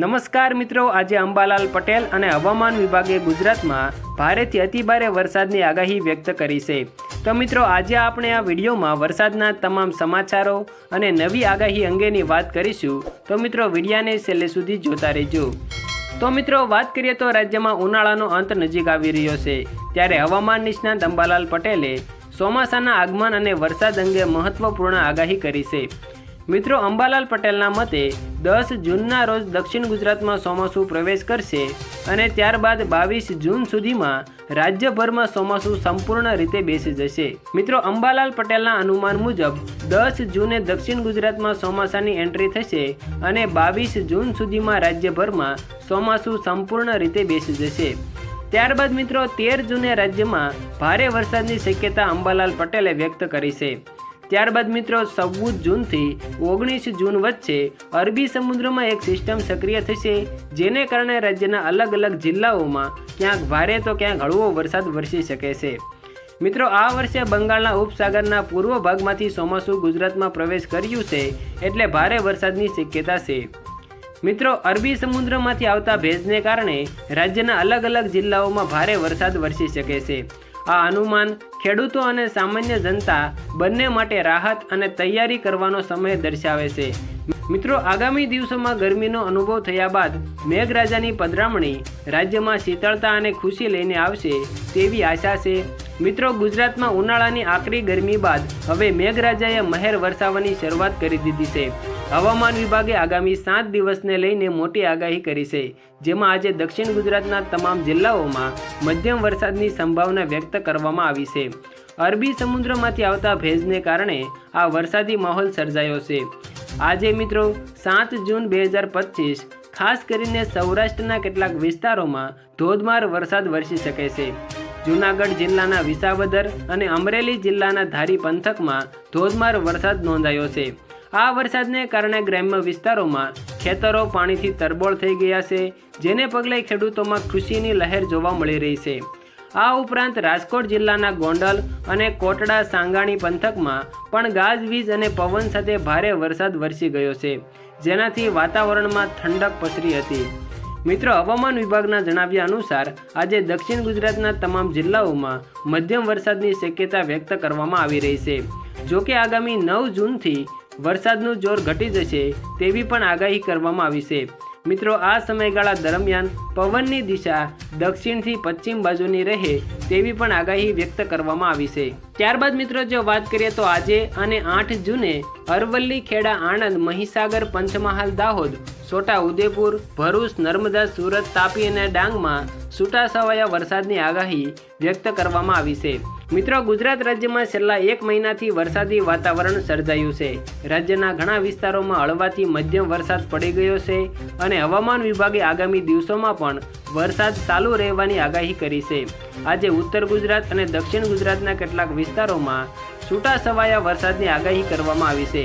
નમસ્કાર મિત્રો, આજે અંબાલાલ પટેલ અને હવામાન વિભાગે ગુજરાતમાં ભારેથી અતિભારે વરસાદની આગાહી વ્યક્ત કરી છે. તો મિત્રો, આજે આપણે આ વિડીયોમાં વરસાદના તમામ સમાચારો અને નવી આગાહી અંગેની વાત કરીશું. તો મિત્રો, વિડીયાને છેલ્લે સુધી જોતા રહેજો. તો મિત્રો, વાત કરીએ તો રાજ્યમાં ઉનાળાનો અંત નજીક આવી રહ્યો છે. ત્યારે હવામાન નિષ્ણાત અંબાલાલ પટેલે ચોમાસાના આગમન અને વરસાદ અંગે મહત્વપૂર્ણ આગાહી કરી છે. મિત્રો, અંબાલાલ પટેલના મતે દસ જૂનના રોજ દક્ષિણ ગુજરાતમાં ચોમાસું પ્રવેશ કરશે અને ત્યારબાદ બાવીસ જૂન સુધીમાં રાજ્યભરમાં ચોમાસું સંપૂર્ણ રીતે બેસી જશે. મિત્રો, અંબાલાલ પટેલના અનુમાન મુજબ દસ જૂને દક્ષિણ ગુજરાતમાં ચોમાસાની એન્ટ્રી થશે અને બાવીસ જૂન સુધીમાં રાજ્યભરમાં ચોમાસું સંપૂર્ણ રીતે બેસી જશે. ત્યારબાદ મિત્રો, તેર જૂને રાજ્યમાં ભારે વરસાદની શક્યતા અંબાલાલ પટેલે વ્યક્ત કરી છે. ત્યારબાદ મિત્રો ચૌદ જૂનથી ઓગણીસ જૂન વચ્ચે અરબી સમુદ્રમાં એક સિસ્ટમ સક્રિય થશે, જેને કારણે રાજ્યના અલગ અલગ જિલ્લાઓમાં ક્યાંક ભારે તો ક્યાંક હળવો વરસાદ વરસી શકે છે. મિત્રો, આ વર્ષે બંગાળના ઉપસાગરના પૂર્વ ભાગમાંથી ચોમાસું ગુજરાતમાં પ્રવેશ કર્યું છે, એટલે ભારે વરસાદની શક્યતા છે. મિત્રો, અરબી સમુદ્રમાંથી આવતા ભેજને કારણે રાજ્યના અલગ અલગ જિલ્લાઓમાં ભારે વરસાદ વરસી શકે છે. આ અનુમાન ખેડૂતો અને સામાન્ય જનતા બંને માટે રાહત અને તૈયારી કરવાનો સમય દર્શાવે છે. મિત્રો, આગામી દિવસોમાં ગરમીનો અનુભવ થયા બાદ મેઘરાજાની પધરામણી રાજ્યમાં શીતળતા અને ખુશી લઈને આવશે તેવી આશા છે. મિત્રો, ગુજરાતમાં ઉનાળાની આકરી ગરમી બાદ હવે મેઘરાજાએ મહેર વરસાવવાની શરૂઆત કરી દીધી છે. હવામાન વિભાગે આગામી સાત દિવસને લઈને મોટી આગાહી કરી છે, જેમાં આજે દક્ષિણ ગુજરાતના તમામ જિલ્લાઓમાં મધ્યમ વરસાદની સંભાવના વ્યક્ત કરવામાં આવી છે. અરબી સમુદ્રમાંથી આવતા ભેજને કારણે આ વરસાદી માહોલ સર્જાયો છે. આજે મિત્રો, સાત જૂન બે હજાર પચીસ, ખાસ કરીને સૌરાષ્ટ્રના કેટલાક વિસ્તારોમાં ધોધમાર વરસાદ વરસી શકે છે. જૂનાગઢ જિલ્લાના વિસાવદર અને અમરેલી જિલ્લાના ધારી પંથકમાં ધોધમાર વરસાદ નોંધાયો છે. આ વરસાદને કારણે ગ્રામ્ય વિસ્તારોમાં ખેતરો પાણીથી તરબોળ થઈ ગયા છે, જેને પગલે ખેડૂતોમાં ખુશીની લહેર જોવા મળી રહી છે. આ ઉપરાંત રાજકોટ જિલ્લાના ગોંડલ અને કોટડા સાંગાણી પંથકમાં પણ ગાજવીજ અને પવન સાથે ભારે વરસાદ વરસી ગયો છે, જેનાથી વાતાવરણમાં ઠંડક પસરી હતી. મિત્રો, હવામાન વિભાગના જણાવ્યા અનુસાર, આજે દક્ષિણ ગુજરાતના તમામ જિલ્લાઓમાં મધ્યમ વરસાદની શક્યતા વ્યક્ત કરવામાં આવી રહી છે. જોકે આગામી નવ જૂનથી વરસાદનું જોર ઘટી જશે તેવી પણ આગાહી કરવામાં આવી છે. મિત્રો, આ સમયગાળા દરમિયાન પવનની દિશા દક્ષિણથી પશ્ચિમ બાજુની રહે તેવી પણ આગાહી વ્યક્ત કરવામાં આવી છે. ત્યારબાદ મિત્રો, જો વાત કરીએ તો આજે અને આઠ જૂને અરવલ્લી ખેડા, આણંદ, મહીસાગર, પંચમહાલ, દાહોદ, છોટા ઉદેપુર, ભરૂચ, નર્મદા, સુરત, તાપી અને ડાંગમાં છૂટાછવાયા વરસાદની આગાહી વ્યક્ત કરવામાં આવી છે. મિત્રો, ગુજરાત રાજ્યમાં છેલ્લા એક મહિનાથી વરસાદી વાતાવરણ સર્જાયું છે. રાજ્યના ઘણા વિસ્તારોમાં હળવાથી મધ્યમ વરસાદ પડી ગયો છે અને હવામાન વિભાગે આગામી દિવસોમાં પણ વરસાદ ચાલુ રહેવાની આગાહી કરી છે. આજે ઉત્તર ગુજરાત અને દક્ષિણ ગુજરાતના કેટલાક વિસ્તારોમાં છૂટા છવાયા વરસાદની આગાહી કરવામાં આવી છે.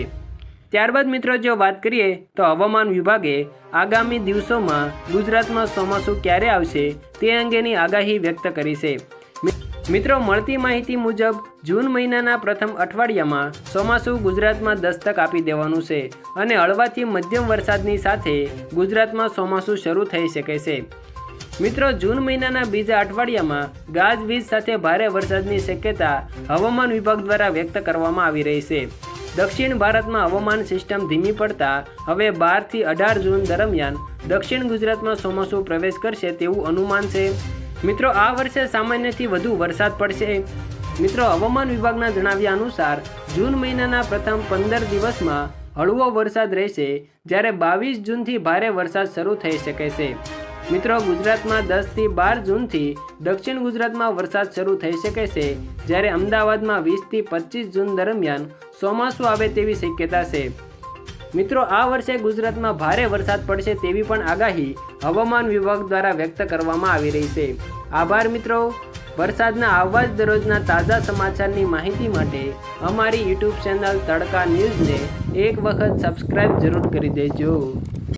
ત્યારબાદ મિત્રો, જો વાત કરીએ તો હવામાન વિભાગે આગામી દિવસોમાં ગુજરાતમાં ચોમાસું ક્યારે આવશે તે અંગેની આગાહી વ્યક્ત કરી છે. મિત્રો, મળતી માહિતી મુજબ જૂન મહિનાના પ્રથમ અઠવાડિયામાં ચોમાસું ગુજરાતમાં દસ્તક આપી દેવાનું છે અને હળવાથી મધ્યમ વરસાદની સાથે ગુજરાતમાં ચોમાસું શરૂ થઈ શકે છે. મિત્રો, જૂન મહિનાના બીજા અઠવાડિયામાં ગાજવીજ સાથે ભારે વરસાદની શક્યતા હવામાન વિભાગ દ્વારા વ્યક્ત કરવામાં આવી રહી છે. દક્ષિણ ભારતમાં હવામાન સિસ્ટમ ધીમી પડતા હવે બારથી અઢાર જૂન દરમિયાન દક્ષિણ ગુજરાતમાં ચોમાસું પ્રવેશ કરશે તેવું અનુમાન છે. મિત્રો, આ વર્ષે સામાન્યથી વધુ વરસાદ પડશે. મિત્રો, હવામાન વિભાગના જણાવ્યા અનુસાર, જૂન મહિનાના પ્રથમ પંદર દિવસમાં હળવો વરસાદ રહેશે જ્યારે બાવીસ જૂનથી ભારે વરસાદ શરૂ થઈ શકે છે. મિત્રો, ગુજરાતમાં દસથી બાર જૂનથી દક્ષિણ ગુજરાતમાં વરસાદ શરૂ થઈ શકે છે, જ્યારે અમદાવાદમાં વીસથી પચીસ જૂન દરમિયાન ચોમાસું આવે તેવી શક્યતા છે. મિત્રો, આ વર્ષે ગુજરાતમાં ભારે વરસાદ પડશે તેવી પણ આગાહી હવામાન વિભાગ દ્વારા વ્યક્ત કરવામાં આવી રહી છે. આભાર, મિત્રો. વરસાદના આવા જ દરરોજના તાજા સમાચારની માહિતી માટે અમારી યુટ્યુબ ચેનલ તડકા ન્યૂઝને એક વખત સબસ્ક્રાઇબ જરૂર કરી દેજો.